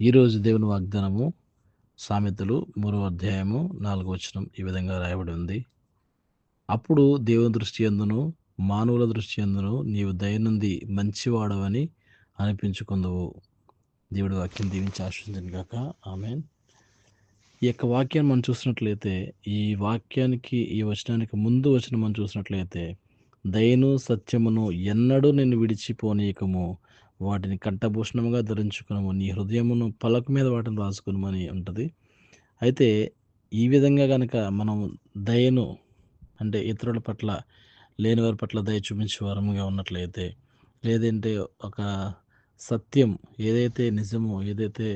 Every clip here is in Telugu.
ఈరోజు దేవుని వాగ్దానము సామెతలు మూడవ అధ్యాయము నాలుగో వచనం ఈ విధంగా రాయబడి ఉంది. అప్పుడు దేవుని దృష్టి ఎందును మానవుల దృష్టి ఎందును నీవు దయనుంది మంచివాడవని అనిపించుకుందువు. దేవుడి వాక్యం దీవించి ఆశ్రయించను కాక ఆమె ఈ యొక్క వాక్యాన్ని మనం చూసినట్లయితే ఈ వాక్యానికి ఈ వచనానికి ముందు వచనం మనం చూసినట్లయితే దయను సత్యమును ఎన్నడూ నేను విడిచిపోనీయకము. వాటిని కంఠభూషణముగా ధరించుకునము. నీ హృదయమును పలక మీద వాటిని రాసుకునమని ఉంటుంది. అయితే ఈ విధంగా కనుక మనం దయను అంటే ఇతరుల పట్ల లేని వారి పట్ల దయ చూపించే వారముగా ఉన్నట్లయితే లేదంటే ఒక సత్యం ఏదైతే నిజమో ఏదైతే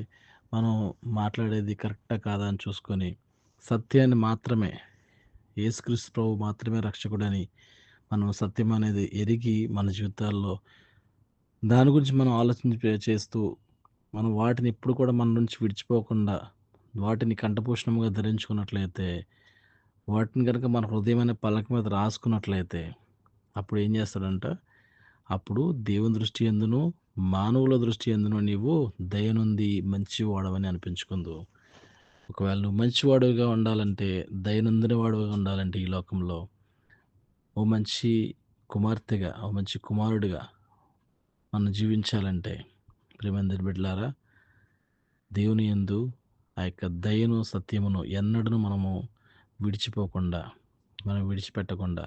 మనం మాట్లాడేది కరెక్టా కాదా అని చూసుకొని సత్యాన్ని మాత్రమే యేసుక్రీస్తు ప్రభు మాత్రమే రక్షకుడని మనం సత్యం అనేది ఎరిగి మన జీవితాల్లో దాని గురించి మనం ఆలోచించి చేస్తూ మనం వాటిని ఎప్పుడు కూడా మన నుంచి విడిచిపోకుండా వాటిని కంఠపోషణముగా ధరించుకున్నట్లయితే వాటిని కనుక మన హృదయమైన పలక మీద రాసుకున్నట్లయితే అప్పుడు ఏం చేస్తాడంట? అప్పుడు దేవుని దృష్టి ఎందును మానవుల దృష్టి ఎందును నీవు దయనుంది మంచివాడవని అనిపించుకుందు. ఒకవేళ నువ్వు మంచివాడుగా ఉండాలంటే దయనుందిన వాడుగా ఉండాలంటే ఈ లోకంలో ఓ మంచి కుమార్తెగా ఓ మంచి కుమారుడిగా మనం జీవించాలంటే ప్రేమందరి బిడ్డలారా దేవుని ఎందు ఆ యొక్క దయను సత్యమును ఎన్నడను మనము విడిచిపోకుండా మనం విడిచిపెట్టకుండా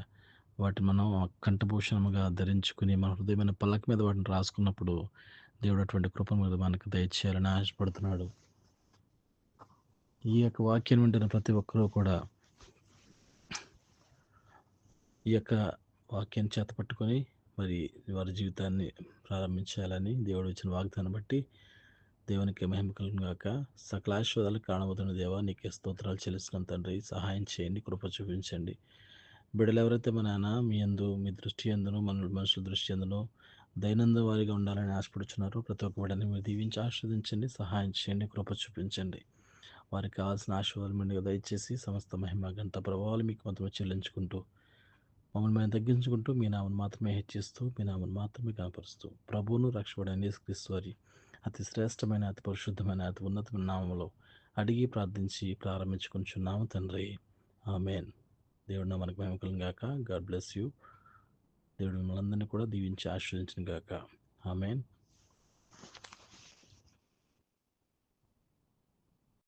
వాటిని మనం కంఠభూషణముగా ధరించుకుని మన హృదయమైన పల్లక మీద వాటిని రాసుకున్నప్పుడు దేవుడు అటువంటి కృప మీద మనకు దయచేయాలని ఆశపడుతున్నాడు. ఈ యొక్క వాక్యం వింటున్న ప్రతి ఒక్కరూ కూడా ఈ యొక్క వాక్యాన్ని చేత పట్టుకొని మరి వారి జీవితాన్ని ప్రారంభించాలని దేవుడు ఇచ్చిన వాగ్దానం బట్టి దేవునికి మహిమ కలుగుగాక సకల ఆశీర్వాదాలకు కారణమవుతున్న దేవా నీకే స్తోత్రాలు చెల్లిస్తున్నాం తండ్రి. సహాయం చేయండి కృప చూపించండి. బిడ్డలు ఎవరైతే మా నాన్న మీ అందు మీ దృష్టి ఎందును మన మనుషుల దృష్టి ఎందును దైనందిన వారిగా ఉండాలని ఆశపడుచున్నారు. ప్రతి ఒక్క బిడ్డని మీరు దీవించి ఆస్వాదించండి సహాయం చేయండి కృప చూపించండి. వారికి కావాల్సిన ఆశీర్వాదం మెండుగా దయచేసి సమస్త మహిమ గంట ప్రభావాలు మీకు మొత్తం చెల్లించుకుంటూ మమ్మల్ని మేము తగ్గించుకుంటూ మీ నామను మాత్రమే హెచ్చిస్తూ మీ నామను మాత్రమే కనపరుస్తూ ప్రభువును రక్షకుడైన యేసుక్రీస్తు వారి అతి శ్రేష్టమైన అతి పరిశుద్ధమైన అతి ఉన్నతమైన నామంలో అడిగి ప్రార్థించి ప్రారంభించుకుంటున్నాము తండ్రి. ఆమెన్. దేవుడు మనకు మహిమకలం గాక గాడ్ బ్లెస్ యూ. దేవుడు మిమ్మల్ని అందరినీ కూడా దీవించి ఆశ్రయించిన గాక ఆమెన్.